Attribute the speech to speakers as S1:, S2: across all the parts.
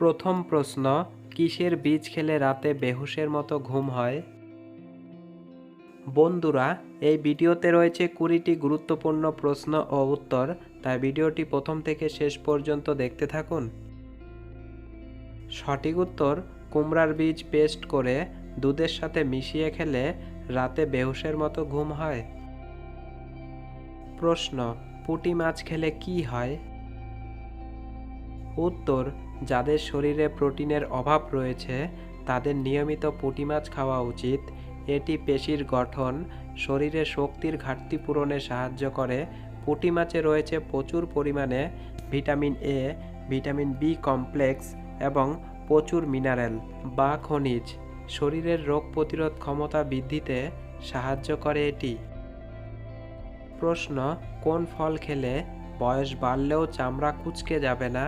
S1: প্রথম প্রশ্ন, কিসের বীজ খেলে রাতে বেহুশের মতো ঘুম হয়? বন্ধুরা, এই ভিডিওতে রয়েছে কুড়িটি গুরুত্বপূর্ণ প্রশ্ন ও উত্তর, তাই ভিডিওটি প্রথম থেকে শেষ পর্যন্ত দেখতে থাকুন। সঠিক উত্তর, কুমড়ার বীজ পেস্ট করে দুধের সাথে মিশিয়ে খেলে রাতে বেহুশের মতো ঘুম হয়। প্রশ্ন, পুঁটি মাছ খেলে কি হয়? উত্তর, যাদের শরীরে প্রোটিনের অভাব রয়েছে, তাদের নিয়মিত পুঁটি মাছ খাওয়া উচিত। এটি পেশির গঠন, শরীরে শক্তির ঘাটতি পূরণে সাহায্য করে। পুঁটি মাছে রয়েছে প্রচুর পরিমাণে vitamin A vitamin B complex এবং প্রচুর মিনারেল বা খনিজ। শরীরের রোগ প্রতিরোধ ক্ষমতা বৃদ্ধিতে সাহায্য করে এটি। প্রশ্ন, কোন ফল খেলে বয়স বাড়লেও চামড়া কুচকে যাবে না?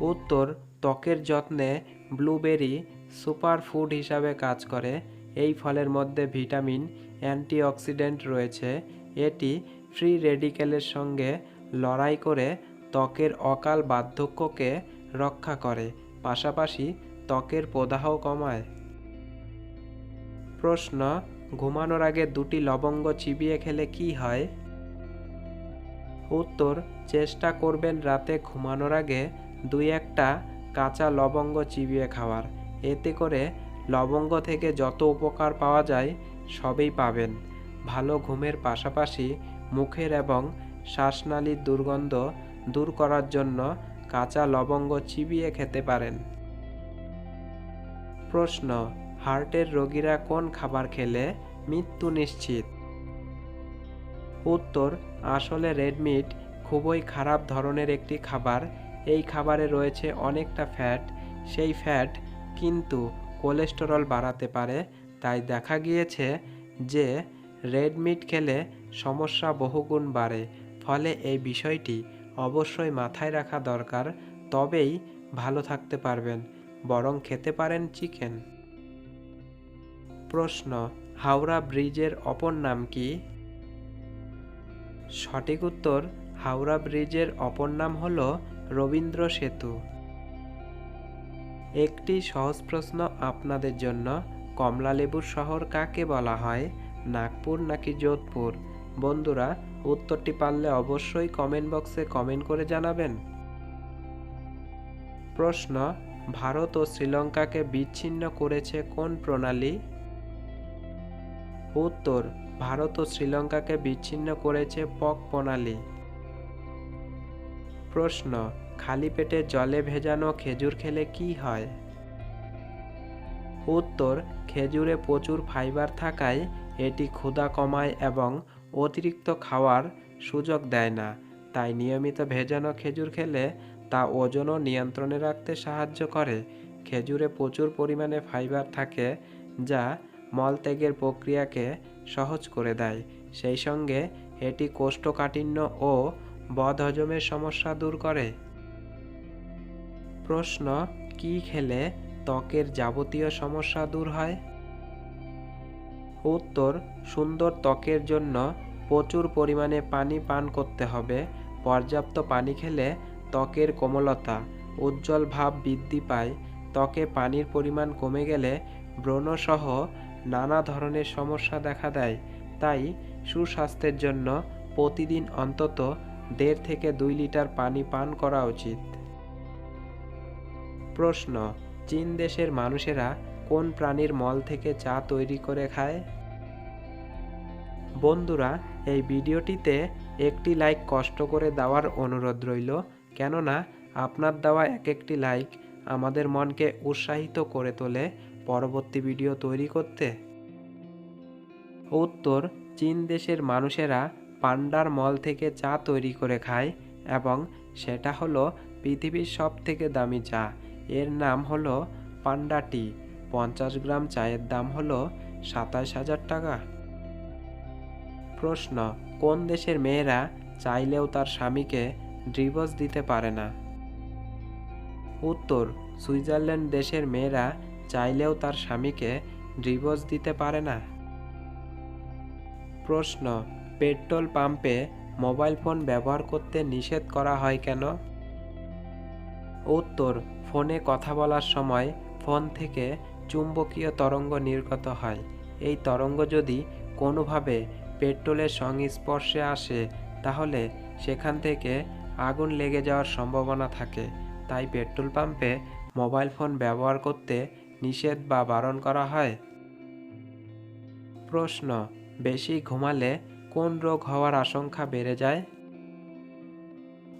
S1: উত্তর, ত্বকের যত্নে ব্লুবেরি সুপার ফুড হিসাবে কাজ করে। এই ফলের মধ্যে ভিটামিন, অ্যান্টিঅক্সিডেন্ট রয়েছে। এটি ফ্রি রেডিকেলের সঙ্গে লড়াই করে ত্বকের অকাল বার্ধক্যকে রক্ষা করে, পাশাপাশি ত্বকের প্রদাহ কমায়। প্রশ্ন, ঘুমানোর আগে দুটি লবঙ্গ চিবিয়ে খেলে কি হয়? উত্তর, চেষ্টা করবেন রাতে ঘুমানোর আগে দুই একটা কাঁচা লবঙ্গ চিবিয়ে খাওয়ার। এতে করে লবঙ্গ থেকে যত উপকার পাওয়া যায়, সবই পাবেন। ভালো ঘুমের পাশাপাশি মুখের এবং শ্বাসনালীর দুর্গন্ধ দূর করার জন্য কাঁচা লবঙ্গ চিবিয়ে খেতে পারেন। প্রশ্ন, হার্টের রোগীরা কোন খাবার খেলে মৃত্যু নিশ্চিত? উত্তর, আসলে রেড মিট খুবই খারাপ ধরনের একটি খাবার এই খাবারে রয়েছে অনেকটা ফ্যাট সেই ফ্যাট কিন্তু কোলেস্টেরল বাড়াতে পারে। তাই দেখা গিয়েছে যে রেড মিট খেলে সমস্যা বহুগুণ বাড়ে। ফলে এই বিষয়টি অবশ্যই মাথায় রাখা দরকার, তবেই ভালো থাকতে পারবেন। বরং খেতে পারেন চিকেন প্রশ্ন, হাওড়া ব্রিজের অপর নাম কি? সঠিক উত্তর, হাওড়া ব্রিজের অপর নাম হল রবীন্দ্র সেতু। একটি সহজ প্রশ্ন আপনাদের জন্য। কমলালেবুর শহর কাকে বলা হয়? নাগপুর নাকি যোধপুর? বন্ধুরা, উত্তরটি পারলে অবশ্যই কমেন্ট বক্সে কমেন্ট করে জানাবেন। প্রশ্ন, ভারত ও শ্রীলঙ্কাকে বিচ্ছিন্ন করেছে কোন প্রণালী? উত্তর, ভারত ও শ্রীলঙ্কাকে বিচ্ছিন্ন করেছে পক প্রণালী। প্রশ্ন, খালি পেটে জলে ভেজানো খেজুর খেলে কি হয়? উত্তর, খেজুরে প্রচুর ফাইবার থাকায় এটি ক্ষুধা কমায় এবং অতিরিক্ত খাওয়ার সুযোগ দেয় না। তাই নিয়মিত ভেজানো খেজুর খেলে তা ওজনও নিয়ন্ত্রণে রাখতে সাহায্য করে। খেজুরে প্রচুর পরিমাণে ফাইবার থাকে যা মলত্যাগের প্রক্রিয়াকে সহজ করে দেয়। সেই সঙ্গে এটি কোষ্ঠকাঠিন্য ও বদহজমের সমস্যা দূর করে। প্রশ্ন, কি খেলে ত্বকের যাবতীয় সমস্যা দূর হয়? উত্তর, সুন্দর ত্বকের জন্য প্রচুর পরিমাণে পানি পান করতে হবে। পর্যাপ্ত পানি খেলে ত্বকের কোমলতা, উজ্জ্বল ভাব বৃদ্ধি পায়। ত্বকে পানির পরিমাণ কমে গেলে ব্রণসহ নানা ধরনের সমস্যা দেখা দেয়। তাই সুস্বাস্থ্যের জন্য প্রতিদিন অন্তত দেড় থেকে দুই লিটার পানি পান করা উচিত। প্রশ্ন, চীন দেশের মানুষেরা কোন প্রাণীর মল থেকে চা তৈরি করে খায়? বন্ধুরা, এই ভিডিওটিতে একটি লাইক কষ্ট করে দেওয়ার অনুরোধ রইল, কেননা আপনার দেওয়া এক একটি লাইক আমাদের মনকে উৎসাহিত করে তোলে পরবর্তী ভিডিও তৈরি করতে। উত্তর, চীন দেশের মানুষেরা পান্ডার মল থেকে চা তৈরি করে খায় এবং সেটা হলো পৃথিবীর সব থেকে দামি চা। এর নাম হলো পান্ডা টি। পঞ্চাশ গ্রাম চায়ের দাম হলো সাতাশ হাজার টাকা। প্রশ্ন, কোন দেশের মেয়েরা চাইলেও তার স্বামীকে ডিভোর্স দিতে পারে না? উত্তর, সুইজারল্যান্ড দেশের মেয়েরা চাইলেও তার স্বামীকে ডিভোর্স দিতে পারে না। প্রশ্ন পেট্রোল পাম্পে মোবাইল ফোন ব্যবহার করতে নিষেধ করা হয় কেন? উত্তর, ফোনে কথা বলার সময় ফোন থেকে চুম্বকীয় তরঙ্গ নির্গত হয়। এই তরঙ্গ যদি কোনোভাবে পেট্রোলের সংস্পর্শে আসে, তাহলে সেখান থেকে আগুন লেগে যাওয়ার সম্ভাবনা থাকে। তাই পেট্রোল পাম্পে মোবাইল ফোন ব্যবহার করতে নিষেধ বা বারণ করা হয়? প্রশ্ন, বেশি ঘুমালে কোন রোগ হওয়ার আশঙ্কা বেড়ে যায়?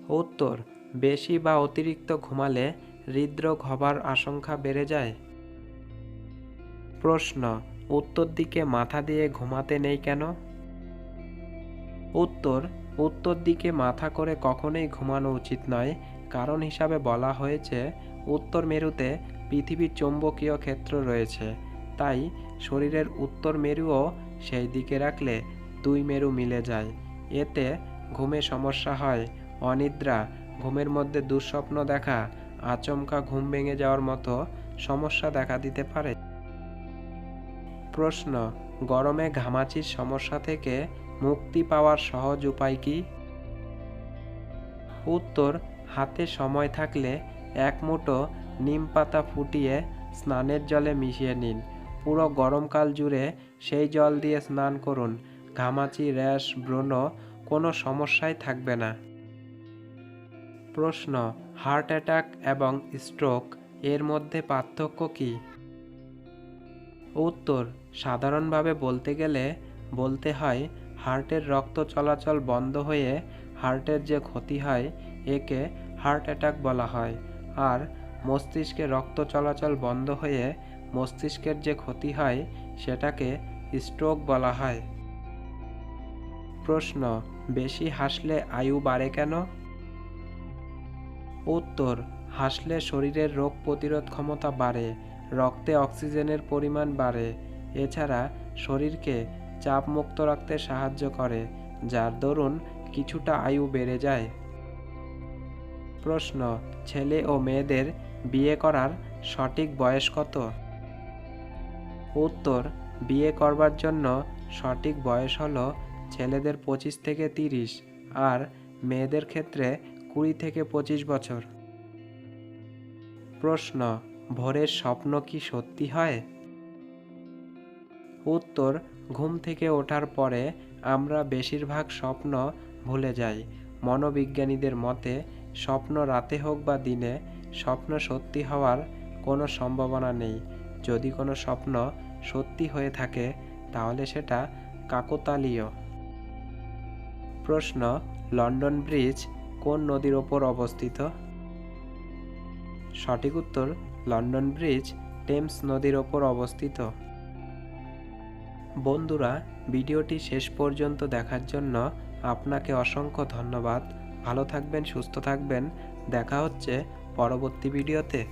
S1: উত্তর, বেশি বা অতিরিক্ত ঘুমালে হৃদরোগ হবার আশঙ্কা বেড়ে যায়। প্রশ্ন, উত্তর দিকে মাথা দিয়ে ঘুমাতে নেই কেন? উত্তর উত্তর দিকে মাথা করে কখনোই ঘুমানো উচিত নয়। কারণ হিসাবে বলা হয়েছে, উত্তর মেরুতে পৃথিবীর চৌম্বকীয় ক্ষেত্র রয়েছে। তাই শরীরের উত্তর মেরুও সেই দিকে রাখলে দুই মেরু মিলে যায়। এতে ঘুমে সমস্যা হয়, অনিদ্রা, ঘুমের মধ্যে দুঃস্বপ্ন দেখা, আচমকা ঘুম ভেঙে যাওয়ার মতো সমস্যা দেখা দিতে পারে। প্রশ্ন, গরমে ঘামাচির সমস্যা থেকে মুক্তি পাওয়ার সহজ উপায় কি? উত্তর, হাতে সময় থাকলে এক মুঠো নিম পাতা ফুটিয়ে স্নানের জলে মিশিয়ে নিন। পুরো গরমকাল জুড়ে সেই জল দিয়ে স্নান করুন। ঘামাচি, র্যাশ, ব্রণ কোনো সমস্যাই থাকবে না। প্রশ্ন, হার্ট অ্যাটাক এবং স্ট্রোক এর মধ্যে পার্থক্য কী? উত্তর, সাধারণভাবে বলতে গেলে বলতে হয়, হার্টের রক্ত চলাচল বন্ধ হয়ে হার্টের যে ক্ষতি হয়, একে হার্ট অ্যাটাক বলা হয়। আর, মস্তিষ্কে রক্ত চলাচল বন্ধ হয়ে মস্তিষ্কের যে ক্ষতি হয়, সেটাকে স্ট্রোক বলা হয়। প্রশ্ন, বেশি হাসলে আয়ু বাড়ে কেন? উত্তর, হাসলে শরীরের রোগ প্রতিরোধ ক্ষমতা বাড়ে, রক্তে অক্সিজেনের পরিমাণ বাড়ে, এছাড়া শরীরকে চাপমুক্ত রাখতে সাহায্য করে, যার দরুন কিছুটা আয়ু বেড়ে যায়। প্রশ্ন, ছেলে ও মেয়েদের বিয়ে করার সঠিক বয়স কত? উত্তর, বিয়ে করবার জন্য সঠিক বয়স হলো ছেলেদের পঁচিশ থেকে তিরিশ আর মেয়েদের ক্ষেত্রে কুড়ি থেকে পঁচিশ বছর। প্রশ্ন, ভোরের স্বপ্ন কি সত্যি হয়? উত্তর, ঘুম থেকে ওঠার পরে আমরা বেশিরভাগ স্বপ্ন ভুলে যাই। মনোবিজ্ঞানীদের মতে, স্বপ্ন রাতে হোক বা দিনে, স্বপ্ন সত্যি হওয়ার কোনো সম্ভাবনা নেই। যদি কোনো স্বপ্ন সত্যি হয়ে থাকে, তাহলে সেটা কাকতালীয়। প্রশ্ন, লন্ডন ব্রিজ কোন নদীর ওপর অবস্থিত? সঠিক উত্তর, লন্ডন ব্রিজ টেমস নদীর ওপর অবস্থিত। বন্ধুরা, ভিডিওটি শেষ পর্যন্ত দেখার জন্য আপনাকে অসংখ্য ধন্যবাদ। ভালো থাকবেন, সুস্থ থাকবেন। দেখা হচ্ছে পরবর্তী ভিডিওতে।